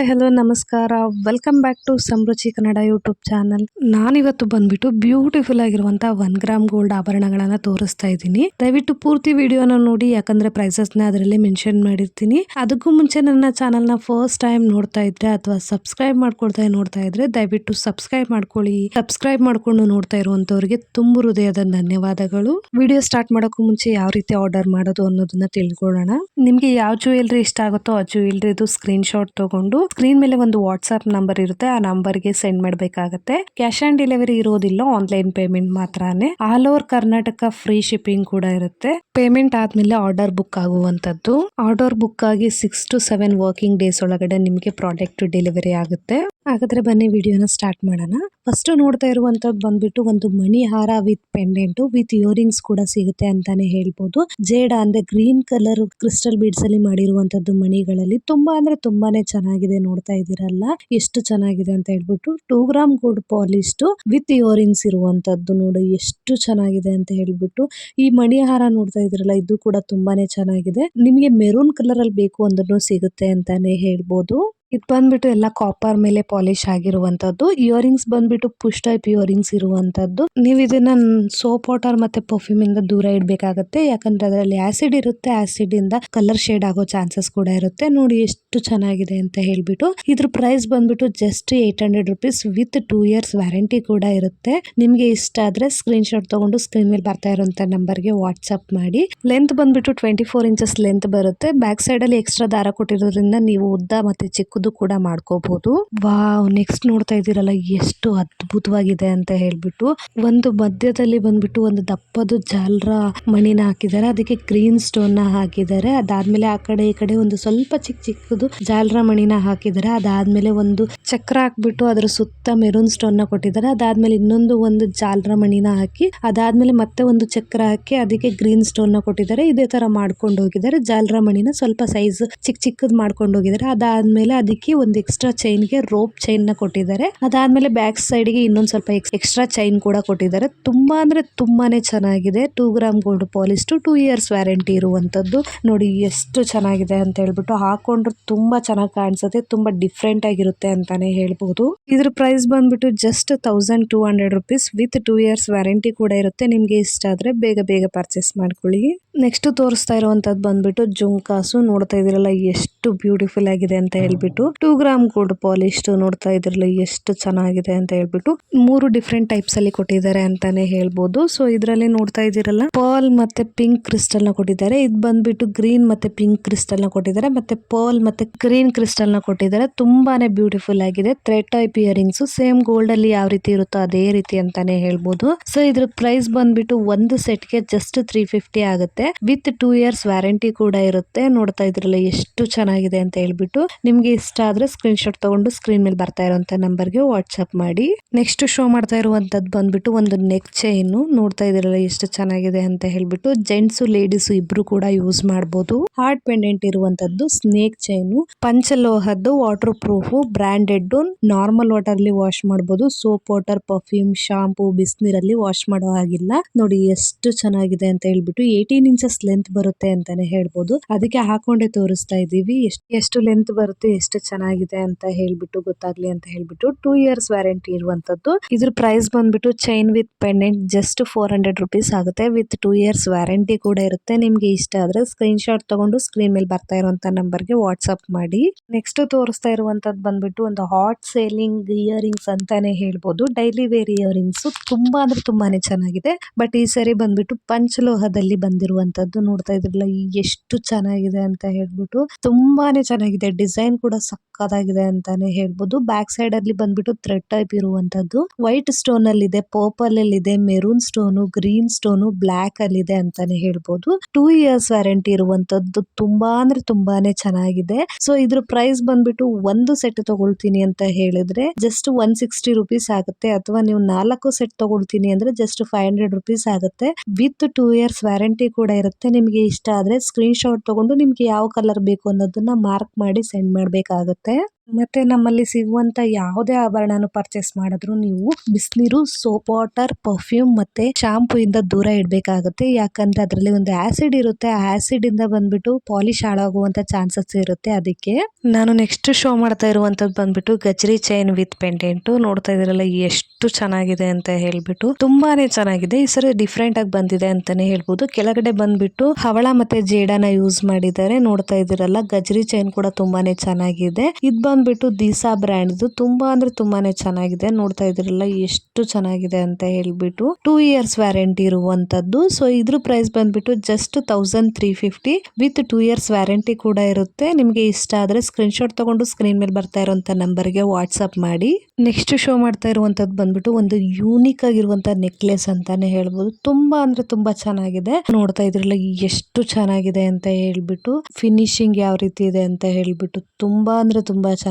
Hi, hello, ನಮಸ್ಕಾರ. Welcome back to Samruchi Kannada YouTube channel ನಾನಿವತ್ತು ಬಂದ್ಬಿಟ್ಟು ಬ್ಯೂಟಿಫುಲ್ ಆಗಿರುವಂತ ಒನ್ ಗ್ರಾಮ್ ಗೋಲ್ಡ್ ಆಭರಣಗಳನ್ನ ತೋರಿಸ್ತಾ ಇದ್ದೀನಿ. ದಯವಿಟ್ಟು ಪೂರ್ತಿ ವಿಡಿಯೋನ ನೋಡಿ, ಯಾಕಂದ್ರೆ ಪ್ರೈಸಸ್ನ ಅದರಲ್ಲಿ ಮೆನ್ಷನ್ ಮಾಡಿರ್ತೀನಿ. ಅದಕ್ಕೂ ಮುಂಚೆ ನನ್ನ ಚಾನಲ್ನ ಫಸ್ಟ್ ಟೈಮ್ ನೋಡ್ತಾ ಇದ್ರೆ ಅಥವಾ ಸಬ್ಸ್ಕ್ರೈಬ್ ಮಾಡ್ಕೊಳ್ತಾ ನೋಡ್ತಾ ಇದ್ರೆ ದಯವಿಟ್ಟು ಸಬ್ಸ್ಕ್ರೈಬ್ ಮಾಡ್ಕೊಳ್ಳಿ. ಸಬ್ಸ್ಕ್ರೈಬ್ ಮಾಡ್ಕೊಂಡು ನೋಡ್ತಾ ಇರುವಂತವ್ರಿಗೆ ತುಂಬ ಹೃದಯದ ಧನ್ಯವಾದಗಳು. ವಿಡಿಯೋ ಸ್ಟಾರ್ಟ್ ಮಾಡೋಕ್ಕೂ ಮುಂಚೆ ಯಾವ ರೀತಿ ಆರ್ಡರ್ ಮಾಡೋದು ಅನ್ನೋದನ್ನ ತಿಳ್ಕೊಳ್ಳೋಣ. ನಿಮ್ಗೆ ಯಾವ ಜ್ಯುವೆಲ್ರಿ ಇಷ್ಟ ಆಗುತ್ತೋ ಆ ಜ್ಯುವೆಲ್ರಿದು ಸ್ಕ್ರೀನ್ ಶಾಟ್ ತಗೊಂಡು ಸ್ಕ್ರೀನ್ ಮೇಲೆ ಒಂದು ವಾಟ್ಸ್ಆಪ್ ನಂಬರ್ ಇರುತ್ತೆ. ಆ ನಂಬರ್ಗೆ ಸೆಂಡ್ ಮಾಡಬೇಕಾಗತ್ತೆ. ಕ್ಯಾಶ್ ಆನ್ ಡೆಲಿವರಿ ಇರೋದಿಲ್ಲ ಆನ್ಲೈನ್ ಪೇಮೆಂಟ್ ಮಾತ್ರನೇ. All over Karnataka free shipping ಕೂಡ ಇರುತ್ತೆ. ಪೇಮೆಂಟ್ ಆದ್ಮೇಲೆ ಆರ್ಡರ್ ಬುಕ್ ಆಗುವಂತದ್ದು ಆರ್ಡರ್ ಬುಕ್ ಆಗಿ six to seven working days ಒಳಗಡೆ ನಿಮಗೆ ಪ್ರಾಡಕ್ಟ್ ಡೆಲಿವರಿ ಆಗುತ್ತೆ. ಹಾಗಾದ್ರೆ ಬನ್ನಿ, ವಿಡಿಯೋನ ಸ್ಟಾರ್ಟ್ ಮಾಡೋಣ. ಫಸ್ಟ್ ನೋಡ್ತಾ ಇರುವಂತದ್ದು ಬಂದ್ಬಿಟ್ಟು ಒಂದು ಮಣಿ ಹಾರ ವಿತ್ ಪೆಂಡೆಂಟ್ ವಿತ್ ಇಯರಿಂಗ್ಸ್ ಕೂಡ ಸಿಗುತ್ತೆ ಅಂತಾನೆ ಹೇಳ್ಬೋದು. ಜೇಡ ಅಂದ್ರೆ ಗ್ರೀನ್ ಕಲರ್ ಕ್ರಿಸ್ಟಲ್ ಬೀಡ್ಸ್ ಅಲ್ಲಿ ಮಾಡಿರುವಂತದ್ದು ಮಣಿಗಳಲ್ಲಿ ತುಂಬಾ ಅಂದ್ರೆ ತುಂಬಾನೇ ಚೆನ್ನಾಗಿದೆ. ನೋಡ್ತಾ ಇದೀರಲ್ಲ ಎಷ್ಟು ಚೆನ್ನಾಗಿದೆ ಅಂತ ಹೇಳ್ಬಿಟ್ಟು two gram gold polish with earrings ಇರುವಂತದ್ದು ನೋಡಿ, ಎಷ್ಟು ಚೆನ್ನಾಗಿದೆ ಅಂತ ಹೇಳ್ಬಿಟ್ಟು. ಈ ಮಣಿ ಹಾರ ನೋಡ್ತಾ ಇದ್ರಲ್ಲ ಇದು ಕೂಡ ತುಂಬಾನೇ ಚೆನ್ನಾಗಿದೆ. ನಿಮಗೆ ಮೆರೂನ್ ಕಲರ್ ಅಲ್ಲಿ ಬೇಕು ಅಂದ್ರೂ ಸಿಗುತ್ತೆ ಅಂತಾನೆ ಹೇಳ್ಬೋದು. ಇದು ಬಂದ್ಬಿಟ್ಟು ಎಲ್ಲ ಕಾಪರ್ ಮೇಲೆ ಪಾಲಿಶ್ ಆಗಿರುವಂತದ್ದು. ಇಯರಿಂಗ್ಸ್ ಬಂದ್ಬಿಟ್ಟು ಪುಷ್ ಟೈಪ್ ಇಯರಿಂಗ್ಸ್ ಇರುವಂತದ್ದು. ನೀವು ಇದನ್ನ ಸೋಪ್ ವಾಟರ್ ಮತ್ತೆ ಪರ್ಫ್ಯೂಮ್ ಇಂದ ದೂರ ಇಡಬೇಕಾಗುತ್ತೆ. ಯಾಕಂದ್ರೆ ಅದರಲ್ಲಿ ಆಸಿಡ್ ಇರುತ್ತೆ. ಆಸಿಡ್ ಇಂದ ಕಲರ್ ಶೇಡ್ ಆಗೋ ಚಾನ್ಸಸ್ ಕೂಡ ಇರುತ್ತೆ. ನೋಡಿ ಎಷ್ಟು ಚೆನ್ನಾಗಿದೆ ಅಂತ ಹೇಳ್ಬಿಟ್ಟು. ಇದ್ರ ಪ್ರೈಸ್ ಬಂದ್ಬಿಟ್ಟು just eight hundred rupees with two years warranty ಕೂಡ ಇರುತ್ತೆ. ನಿಮ್ಗೆ ಇಷ್ಟ ಆದ್ರೆ ಸ್ಕ್ರೀನ್ ಶಾಟ್ ತಗೊಂಡು ಸ್ಕ್ರೀನ್ ಮೇಲೆ ಬರ್ತಾ ಇರುವಂತ ನಂಬರ್ಗೆ ವಾಟ್ಸ್ಆಪ್ ಮಾಡಿ. ಲೆಂತ್ ಬಂದ್ಬಿಟ್ಟು ಟ್ವೆಂಟಿ ಫೋರ್ ಇಂಚಸ್ ಲೆಂತ್ ಬರುತ್ತೆ. ಬ್ಯಾಕ್ ಸೈಡ್ ಅಲ್ಲಿ ಎಕ್ಸ್ಟ್ರಾ ದಾರ ಕೊಟ್ಟಿರೋದ್ರಿಂದ ನೀವು ಉದ್ದ ಮತ್ತೆ ಚಿಕ್ಕದು ಕೂಡ ಮಾಡ್ಕೋಬಹುದು ವಾವ್ ನೆಕ್ಸ್ಟ್ ನೋಡ್ತಾ ಇದ್ದೀರಲ್ಲ, ಎಷ್ಟು ಅದ್ಭುತವಾಗಿದೆ ಅಂತ ಹೇಳ್ಬಿಟ್ಟು. ಒಂದು ಮಧ್ಯದಲ್ಲಿ ಬಂದ್ಬಿಟ್ಟು ಒಂದು ದಪ್ಪದ ಜಾಲರ ಮಣಿನ ಹಾಕಿದ್ದಾರೆ. ಅದಕ್ಕೆ ಗ್ರೀನ್ ಸ್ಟೋನ್ನ ಹಾಕಿದ್ದಾರೆ. ಅದಾದ್ಮೇಲೆ ಆ ಕಡೆ ಈ ಕಡೆ ಒಂದು ಸ್ವಲ್ಪ ಚಿಕ್ಕ ಚಿಕ್ಕದು ಜಾಲರ ಮಣಿನ ಹಾಕಿದ್ದಾರೆ. ಅದಾದ್ಮೇಲೆ ಒಂದು ಚಕ್ರ ಹಾಕ್ಬಿಟ್ಟು ಅದರ ಸುತ್ತ ಮೆರೂನ್ ಸ್ಟೋನ್ನ ಕೊಟ್ಟಿದ್ದಾರೆ. ಅದಾದ್ಮೇಲೆ ಇನ್ನೊಂದು ಒಂದು ಜಾಲರ ಮಣಿನ ಹಾಕಿ, ಅದಾದ್ಮೇಲೆ ಮತ್ತೆ ಒಂದು ಚಕ್ರ ಹಾಕಿ ಅದಕ್ಕೆ ಗ್ರೀನ್ ಸ್ಟೋನ್ನ ಕೊಟ್ಟಿದ್ದಾರೆ. ಇದೇ ತರ ಮಾಡ್ಕೊಂಡು ಹೋಗಿದ್ದಾರೆ. ಜಾಲರ ಮಣಿನ ಸ್ವಲ್ಪ ಸೈಜ್ ಚಿಕ್ಕ ಚಿಕ್ಕದ್ ಮಾಡ್ಕೊಂಡು ಹೋಗಿದ್ದಾರೆ. ಅದಾದ್ಮೇಲೆ ಅದಕ್ಕೆ ಒಂದು ಎಕ್ಸ್ಟ್ರಾ ಚೈನ್ಗೆ ರೋಪ್ ಚೈನ್ನ ಕೊಟ್ಟಿದ್ದಾರೆ. ಅದಾದ್ಮೇಲೆ ಬ್ಯಾಕ್ ಸೈಡ್ಗೆ ಇನ್ನೊಂದು ಸ್ವಲ್ಪ ಎಕ್ಸ್ಟ್ರಾ ಚೈನ್ ಕೂಡ ಕೊಟ್ಟಿದ್ದಾರೆ. ತುಂಬಾ ಅಂದ್ರೆ ತುಂಬಾನೇ ಚೆನ್ನಾಗಿದೆ. Two gram gold polish two years warranty ಇರುವಂತದ್ದು. ನೋಡಿ ಎಷ್ಟು ಚೆನ್ನಾಗಿದೆ ಅಂತ ಹೇಳ್ಬಿಟ್ಟು ಹಾಕೊಂಡ್ರೆ ತುಂಬಾ ಚೆನ್ನಾಗಿ ಕಾಣಿಸುತ್ತೆ. ತುಂಬಾ ಡಿಫ್ರೆಂಟ್ ಆಗಿರುತ್ತೆ ಅಂತಾನೆ ಹೇಳ್ಬಹುದು ಇದ್ರ ಪ್ರೈಸ್ ಬಂದ್ಬಿಟ್ಟು just thousand two hundred rupees with two years warranty ಕೂಡ ಇರುತ್ತೆ. ನಿಮ್ಗೆ ಇಷ್ಟ ಆದ್ರೆ ಬೇಗ ಬೇಗ ಪರ್ಚೇಸ್ ಮಾಡ್ಕೊಳ್ಳಿ. ನೆಕ್ಸ್ಟ್ ತೋರಿಸ್ತಾ ಇರುವಂತದ್ದು ಬಂದ್ಬಿಟ್ಟು ಜುಂಕಾಸು ನೋಡ್ತಾ ಇದೀರಲ್ಲ ಎಷ್ಟು ಬ್ಯೂಟಿಫುಲ್ ಆಗಿದೆ ಅಂತ ಹೇಳ್ಬಿಟ್ಟು. ಟೂ ಗ್ರಾಮ್ ಗೋಲ್ಡ್ ಪಾಲಿಶ್ ನೋಡ್ತಾ ಇದ್ರಲ್ಲ ಎಷ್ಟು ಚೆನ್ನಾಗಿದೆ ಅಂತ ಹೇಳ್ಬಿಟ್ಟು ಮೂರು ಡಿಫ್ರೆಂಟ್ ಟೈಪ್ಸ್ ಅಲ್ಲಿ ಕೊಟ್ಟಿದ್ದಾರೆ ಅಂತಾನೆ ಹೇಳ್ಬೋದು. ಸೊ ಇದರಲ್ಲಿ ನೋಡ್ತಾ ಇದ್ದೀರಲ್ಲ ಪರ್ಲ್ ಮತ್ತೆ ಪಿಂಕ್ ಕ್ರಿಸ್ಟಲ್ನ ಕೊಟ್ಟಿದ್ದಾರೆ. ಇದು ಬಂದ್ಬಿಟ್ಟು ಗ್ರೀನ್ ಮತ್ತೆ ಪಿಂಕ್ ಕ್ರಿಸ್ಟಲ್ನ ಕೊಟ್ಟಿದ್ದಾರೆ. ಮತ್ತೆ ಪರ್ಲ್ ಮತ್ತೆ ಗ್ರೀನ್ ಕ್ರಿಸ್ಟಲ್ನ ಕೊಟ್ಟಿದ್ದಾರೆ. ತುಂಬಾನೇ ಬ್ಯೂಟಿಫುಲ್ ಆಗಿದೆ. Thread type earrings same gold ಅಲ್ಲಿ ಯಾವ ರೀತಿ ಇರುತ್ತೋ ಅದೇ ರೀತಿ ಅಂತಾನೆ ಹೇಳ್ಬೋದು. ಸೊ ಇದ್ರ ಪ್ರೈಸ್ ಬಂದ್ಬಿಟ್ಟು ಒಂದು ಸೆಟ್ಗೆ ಜಸ್ಟ್ ತ್ರೀ ಫಿಫ್ಟಿ ಆಗುತ್ತೆ. ವಿತ್ ಟೂ ಇಯರ್ಸ್ ವ್ಯಾರಂಟಿ ಕೂಡ ಇರುತ್ತೆ. ನೋಡ್ತಾ ಇದ್ರಲ್ಲ ಎಷ್ಟು ಚೆನ್ನಾಗಿದೆ ಅಂತ ಹೇಳ್ಬಿಟ್ಟು ನಿಮ್ಗೆ ಇಷ್ಟ ಆದ್ರೆ ಸ್ಕ್ರೀನ್ ಶಾಟ್ ತಗೊಂಡು ಸ್ಕ್ರೀನ್ ಮೇಲೆ ಬರ್ತಾ ಇರುವಂತ ನಂಬರ್ಗೆ ವಾಟ್ಸಪ್ ಮಾಡಿ. ನೆಕ್ಸ್ಟ್ ಶೋ ಮಾಡ್ತಾ ಇರುವಂತದ್ದು ಬಂದ್ಬಿಟ್ಟು ಒಂದು ನೆಕ್ ಚೈನ್ ನೋಡ್ತಾ ಇದ್ರಲ್ಲ ಎಷ್ಟು ಚೆನ್ನಾಗಿದೆ ಅಂತ ಹೇಳ್ಬಿಟ್ಟು ಜೆಂಟ್ಸ್ ಲೇಡೀಸ್ ಇಬ್ರು ಕೂಡ ಯೂಸ್ ಮಾಡಬಹುದು ಹಾರ್ಟ್ ಪೆಂಡೆಂಟ್ ಇರುವಂತದ್ದು snake chain ಪಂಚಲೋಹದ್ದು water proof branded normal water ಅಲ್ಲಿ ವಾಶ್ ಮಾಡಬಹುದು ಸೋಪ್ ವಾಟರ್ ಪರ್ಫ್ಯೂಮ್ ಶಾಂಪೂ ಬಿಸಿನೀರಲ್ಲಿ ವಾಶ್ ಮಾಡೋ ಹಾಗಿಲ್ಲ. ನೋಡಿ ಎಷ್ಟು ಚೆನ್ನಾಗಿದೆ ಅಂತ ಹೇಳ್ಬಿಟ್ಟು ಏಯ್ಟೀನ್ ಇಂಚಸ್ ಲೆಂತ್ ಬರುತ್ತೆ ಅಂತಾನೆ ಹೇಳ್ಬೋದು. ಅದಕ್ಕೆ ಹಾಕೊಂಡೆ ತೋರಿಸ್ತಾ ಇದೀವಿ ಎಷ್ಟು ಎಷ್ಟು ಲೆಂತ್ ಬರುತ್ತೆ, ಎಷ್ಟು ಚೆನ್ನಾಗಿದೆ ಅಂತ ಹೇಳ್ಬಿಟ್ಟು, ಗೊತ್ತಾಗ್ಲಿ ಅಂತ ಹೇಳ್ಬಿಟ್ಟು ಟೂ ಇಯರ್ಸ್ ವ್ಯಾರಂಟಿ ಇರುವಂತದ್ದು ಇದ್ರ ಪ್ರೈಸ್ ಬಂದ್ಬಿಟ್ಟು chain with pendant just four hundred rupees ಆಗುತ್ತೆ. ವಿತ್ ಟೂ ಇಯರ್ಸ್ ವ್ಯಾರಂಟಿ ಕೂಡ ಇರುತ್ತೆ. ನಿಮ್ಗೆ ಇಷ್ಟ ಆದ್ರೆ ಸ್ಕ್ರೀನ್ ಶಾಟ್ ತಗೊಂಡು ಸ್ಕ್ರೀನ್ ಮೇಲೆ ಬರ್ತಾ ಇರುವಂತ ನಂಬರ್ಗೆ ವಾಟ್ಸ್ಆಪ್ ಮಾಡಿ. ನೆಕ್ಸ್ಟ್ ತೋರಿಸ್ತಾ ಇರುವಂತದ್ದು ಬಂದ್ಬಿಟ್ಟು ಒಂದು ಹಾಟ್ ಸೇಲಿಂಗ್ ಇಯರಿಂಗ್ಸ್ ಅಂತಾನೆ ಹೇಳ್ಬೋದು. ಡೈಲಿ ವೇರ್ ಇಯರಿಂಗ್ಸ್ ತುಂಬಾ ಅಂದ್ರೆ ತುಂಬಾನೇ ಚೆನ್ನಾಗಿದೆ. ಬಟ್ ಈ ಸರಿ ಬಂದ್ಬಿಟ್ಟು ಪಂಚಲೋಹದಲ್ಲಿ ಬಂದಿರುವಂತದ್ದು ನೋಡ್ತಾ ಇದ್ರಲ್ಲ ಎಷ್ಟು ಚೆನ್ನಾಗಿದೆ ಅಂತ ಹೇಳ್ಬಿಟ್ಟು ತುಂಬಾನೇ ಚೆನ್ನಾಗಿದೆ. ಡಿಸೈನ್ ಕೂಡ ಸಕ್ಕತ್ತಾಗಿದೆ ಅಂತಾನೆ ಹೇಳ್ಬೋದು. ಬ್ಯಾಕ್ ಸೈಡ್ ಅಲ್ಲಿ ಬಂದ್ಬಿಟ್ಟು ಥ್ರೆಡ್ ಟೈಪ್ ಇರುವಂತದ್ದು ವೈಟ್ ಸ್ಟೋನ್ ಅಲ್ಲಿ ಇದೆ ಪರ್ಪಲ್ ಅಲ್ಲಿ ಇದೆ maroon stone green stone black ಅಲ್ಲಿ ಇದೆ ಅಂತಾನೆ ಹೇಳ್ಬೋದು. ಟೂ ಇಯರ್ಸ್ ವ್ಯಾರಂಟಿ ಇರುವಂತದ್ದು ತುಂಬಾ ಅಂದ್ರೆ ತುಂಬಾನೇ ಚೆನ್ನಾಗಿದೆ. ಸೊ ಇದ್ರ ಪ್ರೈಸ್ ಬಂದ್ಬಿಟ್ಟು ಒಂದು ಸೆಟ್ ತಗೊಳ್ತೀನಿ ಅಂತ ಹೇಳಿದ್ರೆ ಜಸ್ಟ್ ಒನ್ ಸಿಕ್ಸ್ಟಿ ರುಪೀಸ್ ಆಗುತ್ತೆ. ಅಥವಾ ನೀವು ನಾಲ್ಕು ಸೆಟ್ ತಗೊಳ್ತೀನಿ ಅಂದ್ರೆ ಜಸ್ಟ್ ಫೈವ್ ಹಂಡ್ರೆಡ್ ರುಪೀಸ್ ಆಗುತ್ತೆ. ವಿತ್ ಟೂ ಇಯರ್ಸ್ ವ್ಯಾರಂಟಿ ಕೂಡ ಇರುತ್ತೆ. ನಿಮಗೆ ಇಷ್ಟ ಆದ್ರೆ ಸ್ಕ್ರೀನ್ ಶಾಟ್ ತಗೊಂಡು ನಿಮ್ಗೆ ಯಾವ ಕಲರ್ ಬೇಕು ಅನ್ನೋದನ್ನ ಮಾರ್ಕ್ ಮಾಡಿ ಸೆಂಡ್ ಮಾಡ್ಬೇಕಾಗತ್ತೆ. ಮತ್ತೆ ನಮ್ಮಲ್ಲಿ ಸಿಗುವಂತ ಯಾವುದೇ ಆಭರಣನು ಪರ್ಚೇಸ್ ಮಾಡಿದ್ರು ನೀವು ಬಿಸಿನೀರು ಸೋಪ್ ವಾಟರ್ ಪರ್ಫ್ಯೂಮ್ ಮತ್ತೆ ಶಾಂಪೂ ಇಂದ ದೂರ ಇಡಬೇಕಾಗುತ್ತೆ. ಯಾಕಂದ್ರೆ ಅದರಲ್ಲಿ ಒಂದು ಆಸಿಡ್ ಇರುತ್ತೆ. ಆಸಿಡ್ ಇಂದ ಬಂದ್ಬಿಟ್ಟು ಪಾಲಿಶ್ ಹಾಳಾಗುವಂತ ಚಾನ್ಸಸ್ ಇರುತ್ತೆ. ಅದಕ್ಕೆ ನಾನು ನೆಕ್ಸ್ಟ್ ಶೋ ಮಾಡ್ತಾ ಇರುವಂತದ್ದು ಬಂದ್ಬಿಟ್ಟು ಗಜ್ರಿ ಚೈನ್ ವಿತ್ ಪೆಂಡೆಂಟ್ ನೋಡ್ತಾ ಇದ್ರಲ್ಲ ಎಷ್ಟು ಚೆನ್ನಾಗಿದೆ ಅಂತ ಹೇಳ್ಬಿಟ್ಟು. ತುಂಬಾನೇ ಚೆನ್ನಾಗಿದೆ. ಈ ಸರಿ ಡಿಫ್ರೆಂಟ್ ಆಗಿ ಬಂದಿದೆ ಅಂತಾನೆ ಹೇಳ್ಬೋದು. ಕೆಳಗಡೆ ಬಂದ್ಬಿಟ್ಟು ಹವಳ ಮತ್ತೆ ಜೇಡನ ಯೂಸ್ ಮಾಡಿದ್ದಾರೆ. ನೋಡ್ತಾ ಇದೀರಲ್ಲ ಗಜ್ರಿ ಚೈನ್ ಕೂಡ ತುಂಬಾನೇ ಚೆನ್ನಾಗಿದೆ. ಇದ್ ಬಂದ್ಬಿಟ್ಟು ದಿಸಾ ಬ್ರ್ಯಾಂಡ್ದು ತುಂಬಾ ಅಂದ್ರೆ ತುಂಬಾನೇ ಚೆನ್ನಾಗಿದೆ. ನೋಡ್ತಾ ಇದ್ರಲ್ಲ ಎಷ್ಟು ಚೆನ್ನಾಗಿದೆ ಅಂತ ಹೇಳ್ಬಿಟ್ಟು ಟೂ ಇಯರ್ಸ್ ವ್ಯಾರಂಟಿ ಇರುವಂತದ್ದು. ಸೊ ಇದ್ರ ಪ್ರೈಸ್ ಬಂದ್ಬಿಟ್ಟು just thousand three fifty with two years warranty ಕೂಡ ಇರುತ್ತೆ. ನಿಮಗೆ ಇಷ್ಟ ಆದ್ರೆ ಸ್ಕ್ರೀನ್ ಶಾಟ್ ತಗೊಂಡು ಸ್ಕ್ರೀನ್ ಮೇಲೆ ಬರ್ತಾ ಇರುವಂತ ನಂಬರ್ಗೆ ವಾಟ್ಸ್ಆಪ್ ಮಾಡಿ. ನೆಕ್ಸ್ಟ್ ಶೋ ಮಾಡ್ತಾ ಇರುವಂತದ್ದು ಬಂದ್ಬಿಟ್ಟು ಒಂದು ಯೂನಿಕ್ ಆಗಿರುವಂತ ನೆಕ್ಲೆಸ್ ಅಂತಾನೆ ಹೇಳ್ಬೋದು. ತುಂಬಾ ಅಂದ್ರೆ ತುಂಬಾ ಚೆನ್ನಾಗಿದೆ. ನೋಡ್ತಾ ಇದ್ರಲ್ಲ ಎಷ್ಟು ಚೆನ್ನಾಗಿದೆ ಅಂತ ಹೇಳ್ಬಿಟ್ಟು ಫಿನಿಶಿಂಗ್ ಯಾವ ರೀತಿ ಇದೆ ಅಂತ ಹೇಳ್ಬಿಟ್ಟು ತುಂಬಾ ಅಂದ್ರೆ ತುಂಬಾ ಚೆನ್ನಾಗಿದೆ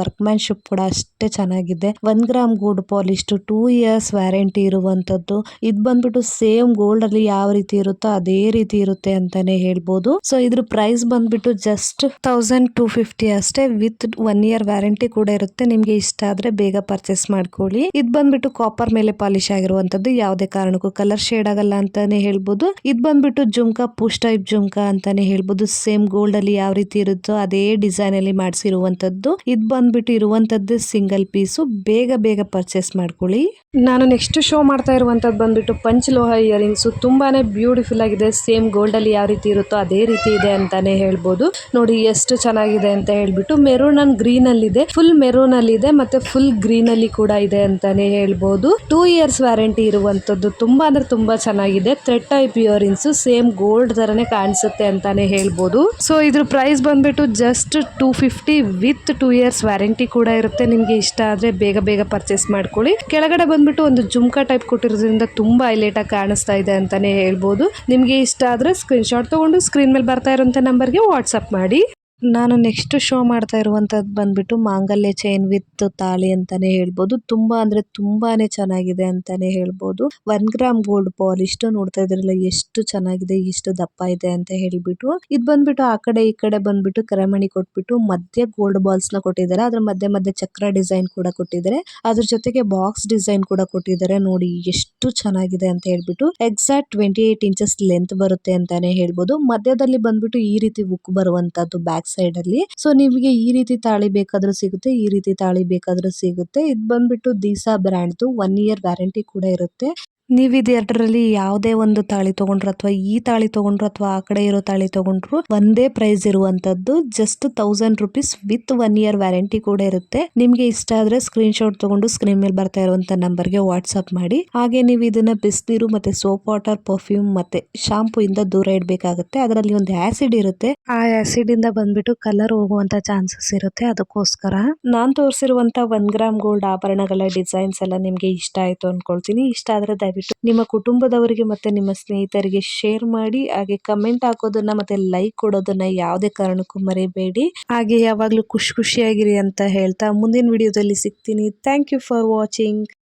ವರ್ಕ್ ಮ್ಯಾನ್ಶಿಪ್ ಕೂಡ ಅಷ್ಟೇ ಚೆನ್ನಾಗಿದೆ. One gram gold polish two years warranty ಇರುವಂತದ್ದು. ಇದ್ ಬಂದ್ಬಿಟ್ಟು ಸೇಮ್ ಗೋಲ್ಡ್ ಅಲ್ಲಿ ಯಾವ ರೀತಿ ಇರುತ್ತೋ ಅದೇ ರೀತಿ ಇರುತ್ತೆ ಅಂತಾನೆ ಹೇಳ್ಬೋದು. ಸೊ ಇದ್ರ ಪ್ರೈಸ್ ಬಂದ್ಬಿಟ್ಟು ಜಸ್ಟ್ ತೌಸಂಡ್ ಟೂ ಫಿಫ್ಟಿ ಅಷ್ಟೇ ವಿತ್ ಒನ್ ಇಯರ್ ವ್ಯಾರಂಟಿ ಕೂಡ ಇರುತ್ತೆ. ನಿಮ್ಗೆ ಇಷ್ಟ ಆದ್ರೆ ಬೇಗ ಪರ್ಚೇಸ್ ಮಾಡ್ಕೊಳ್ಳಿ. ಇದ್ ಬಂದ್ಬಿಟ್ಟು ಕಾಪರ್ ಮೇಲೆ ಪಾಲಿಶ್ ಆಗಿರುವಂತದ್ದು ಯಾವುದೇ ಕಾರಣಕ್ಕೂ ಕಲರ್ ಶೇಡ್ ಆಗಲ್ಲ ಅಂತಾನೆ ಹೇಳ್ಬೋದು. ಇದ್ ಬಂದ್ಬಿಟ್ಟು ಜುಮ್ಕಾ ಪುಷ್ ಟೈಪ್ ಜುಮ್ಕಾ ಅಂತಾನೆ ಹೇಳ್ಬೋದು. ಸೇಮ್ ಗೋಲ್ಡ್ ಅಲ್ಲಿ ಯಾವ ರೀತಿ ಇರುತ್ತೋ ಅದೇ ಡಿಸೈನ್ ಅಲ್ಲಿ ಮಾಡಿಸಿರುವಂತದ್ದು. ಇದ್ ಬಂದ್ಬಿಟ್ಟು ಇರುವಂತದ್ದು ಸಿಂಗಲ್ ಪೀಸು ಬೇಗ ಬೇಗ ಪರ್ಚೇಸ್ ಮಾಡ್ಕೊಳ್ಳಿ. ನಾನು ನೆಕ್ಸ್ಟ್ ಶೋ ಮಾಡ್ತಾ ಇರುವಂತದ್ದು ಬಂದ್ಬಿಟ್ಟು ಪಂಚಲೋಹ ಇಯರಿಂಗ್ಸ್ ತುಂಬಾನೇ ಬ್ಯೂಟಿಫುಲ್ ಆಗಿದೆ. ಸೇಮ್ ಗೋಲ್ಡ್ ಅಲ್ಲಿ ಯಾವ ರೀತಿ ಇರುತ್ತೋ ಅದೇ ರೀತಿ ಇದೆ ಅಂತಾನೆ ಹೇಳ್ಬೋದು. ನೋಡಿ ಎಷ್ಟು ಚೆನ್ನಾಗಿದೆ ಅಂತ ಹೇಳ್ಬಿಟ್ಟು ಮೆರೂನ್ ಅಂಡ್ ಗ್ರೀನ್ ಅಲ್ಲಿ ಇದೆ ಫುಲ್ ಮೆರೂನ್ ಅಲ್ಲಿ ಇದೆ ಮತ್ತೆ ಫುಲ್ ಗ್ರೀನ್ ಅಲ್ಲಿ ಕೂಡ ಇದೆ ಅಂತಾನೆ ಹೇಳ್ಬೋದು. ಟೂ ಇಯರ್ಸ್ ವ್ಯಾರಂಟಿ ಇರುವಂತದ್ದು ತುಂಬಾ ಅಂದ್ರೆ ತುಂಬಾ ಚೆನ್ನಾಗಿದೆ. Thread type earrings same gold ತರನೇ ಕಾಣಿಸುತ್ತೆ ಅಂತಾನೆ ಹೇಳ್ಬೋದು. ಸೊ ಇದ್ರ ಪ್ರೈಸ್ ಬಂದ್ಬಿಟ್ಟು just two fifty with two years warranty ಕೂಡ ಇರುತ್ತೆ. ನಿಮಗೆ ಇಷ್ಟ ಆದ್ರೆ ಬೇಗ ಬೇಗ ಪರ್ಚೇಸ್ ಮಾಡ್ಕೊಳ್ಳಿ. ಕೆಳಗಡೆ ಬಂದ್ಬಿಟ್ಟು ಒಂದು ಜುಮ್ಕಾ ಟೈಪ್ ಕೊಟ್ಟಿರೋದ್ರಿಂದ ತುಂಬಾ ಆಗಿ ಕಾಣಿಸ್ತಾ ಇದೆ ಅಂತಾನೆ ಹೇಳ್ಬೋದು. ನಿಮಗೆ ಇಷ್ಟ ಆದ್ರೆ ಸ್ಕ್ರೀನ್ ಶಾಟ್ ತಗೊಂಡು ಸ್ಕ್ರೀನ್ ಮೇಲೆ ಬರ್ತಾ ಇರೋಂಥ ನಂಬರ್ಗೆ ವಾಟ್ಸಪ್ ಮಾಡಿ. ನಾನು ನೆಕ್ಸ್ಟ್ ಶೋ ಮಾಡ್ತಾ ಇರುವಂತದ್ದು ಬಂದ್ಬಿಟ್ಟು ಮಾಂಗಲ್ಯ ಚೈನ್ ವಿತ್ ತಾಳಿ ಅಂತಾನೆ ಹೇಳ್ಬೋದು. ತುಂಬಾ ಅಂದ್ರೆ ತುಂಬಾನೇ ಚೆನ್ನಾಗಿದೆ ಅಂತಾನೆ ಹೇಳ್ಬೋದು. ಒನ್ ಗ್ರಾಮ್ ಗೋಲ್ಡ್ ಪಾಲಿಶ್ ನೋಡ್ತಾ ಇದ್ರಲ್ಲ ಎಷ್ಟು ಚೆನ್ನಾಗಿದೆ ಎಷ್ಟು ದಪ್ಪ ಇದೆ ಅಂತ ಹೇಳ್ಬಿಟ್ಟು. ಇದ್ ಬಂದ್ಬಿಟ್ಟು ಆ ಕಡೆ ಈ ಕಡೆ ಬಂದ್ಬಿಟ್ಟು ಕರೆಮಣಿ ಕೊಟ್ಬಿಟ್ಟು ಮಧ್ಯ ಗೋಲ್ಡ್ ಬಾಲ್ಸ್ನ ಕೊಟ್ಟಿದ್ದಾರೆ. ಅದ್ರ ಮಧ್ಯೆ ಮಧ್ಯೆ ಚಕ್ರ ಡಿಸೈನ್ ಕೂಡ ಕೊಟ್ಟಿದ್ದಾರೆ. ಅದ್ರ ಜೊತೆಗೆ ಬಾಕ್ಸ್ ಡಿಸೈನ್ ಕೂಡ ಕೊಟ್ಟಿದ್ದಾರೆ. ನೋಡಿ ಎಷ್ಟು ಚೆನ್ನಾಗಿದೆ ಅಂತ ಹೇಳ್ಬಿಟ್ಟು exact twenty eight inches length ಬರುತ್ತೆ ಅಂತಾನೆ ಹೇಳ್ಬೋದು. ಮಧ್ಯದಲ್ಲಿ ಬಂದ್ಬಿಟ್ಟು ಈ ರೀತಿ ಉಕ್ ಬರುವಂತದ್ದು ಬ್ಯಾಕ್ ಸೈಡ್ ಅಲ್ಲಿ. ಸೊ ನಿಮಗೆ ಈ ರೀತಿ ತಾಳಿ ಬೇಕಾದ್ರೂ ಸಿಗುತ್ತೆ, ಈ ರೀತಿ ತಾಳಿ ಬೇಕಾದ್ರೂ ಸಿಗುತ್ತೆ. ಇದ್ ಬಂದ್ಬಿಟ್ಟು ದಿಸಾ ಬ್ರಾಂಡ್ದು ಒನ್ ಇಯರ್ ವ್ಯಾರಂಟಿ ಕೂಡ ಇರುತ್ತೆ. ನೀವು ಇದು ಎರಡರಲ್ಲಿ ಯಾವುದೇ ಒಂದು ತಾಳಿ ತಗೊಂಡ್ರು ಅಥವಾ ಈ ತಾಳಿ ತಗೊಂಡ್ರು ಅಥವಾ ಆ ಕಡೆ ಇರೋ ತಾಳಿ ತಗೊಂಡ್ರು ಒಂದೇ ಪ್ರೈಸ್ ಇರುವಂತದ್ದು. Just thousand rupees with one year warranty ಕೂಡ ಇರುತ್ತೆ. ನಿಮ್ಗೆ ಇಷ್ಟ ಆದ್ರೆ ಸ್ಕ್ರೀನ್ ಶಾಟ್ ತಗೊಂಡು ಸ್ಕ್ರೀನ್ ಮೇಲೆ ಬರ್ತಾ ಇರುವಂತ ನಂಬರ್ಗೆ ವಾಟ್ಸ್ಆಪ್ ಮಾಡಿ. ಹಾಗೆ ನೀವು ಇದನ್ನ ಬಿಸಿನೀರು ಮತ್ತೆ ಸೋಪ್ ವಾಟರ್ ಪರ್ಫ್ಯೂಮ್ ಮತ್ತೆ ಶಾಂಪೂ ಇಂದ ದೂರ ಇಡಬೇಕಾಗುತ್ತೆ. ಅದರಲ್ಲಿ ಒಂದು ಆಸಿಡ್ ಇರುತ್ತೆ. ಆ ಆಸಿಡ್ ಇಂದ ಬಂದ್ಬಿಟ್ಟು ಕಲರ್ ಹೋಗುವಂತ ಚಾನ್ಸಸ್ ಇರುತ್ತೆ. ಅದಕ್ಕೋಸ್ಕರ ನಾನ್ ತೋರಿಸಿರುವಂತ ಒನ್ ಗ್ರಾಮ್ ಗೋಲ್ಡ್ ಆಭರಣಗಳ ಡಿಸೈನ್ಸ್ ಎಲ್ಲ ನಿಮ್ಗೆ ಇಷ್ಟ ಆಯ್ತು ಅನ್ಕೊಳ್ತೀನಿ. ಇಷ್ಟ ಆದ್ರೆ ದಯವಿಟ್ಟು ನಿಮ್ಮ ಕುಟುಂಬದವರಿಗೆ ಮತ್ತೆ ನಿಮ್ಮ ಸ್ನೇಹಿತರಿಗೆ ಶೇರ್ ಮಾಡಿ, ಹಾಗೆ ಕಮೆಂಟ್ ಹಾಕೋದನ್ನ ಮತ್ತೆ ಲೈಕ್ ಕೊಡೋದನ್ನ ಯಾವುದೇ ಕಾರಣಕ್ಕೂ ಮರೆಯಬೇಡಿ ಹಾಗೆ ಯಾವಾಗ್ಲೂ ಖುಷಿ ಖುಷಿಯಾಗಿರಿ ಅಂತ ಹೇಳ್ತಾ ಮುಂದಿನ ವಿಡಿಯೋದಲ್ಲಿ ಸಿಗ್ತೀನಿ. Thank you for watching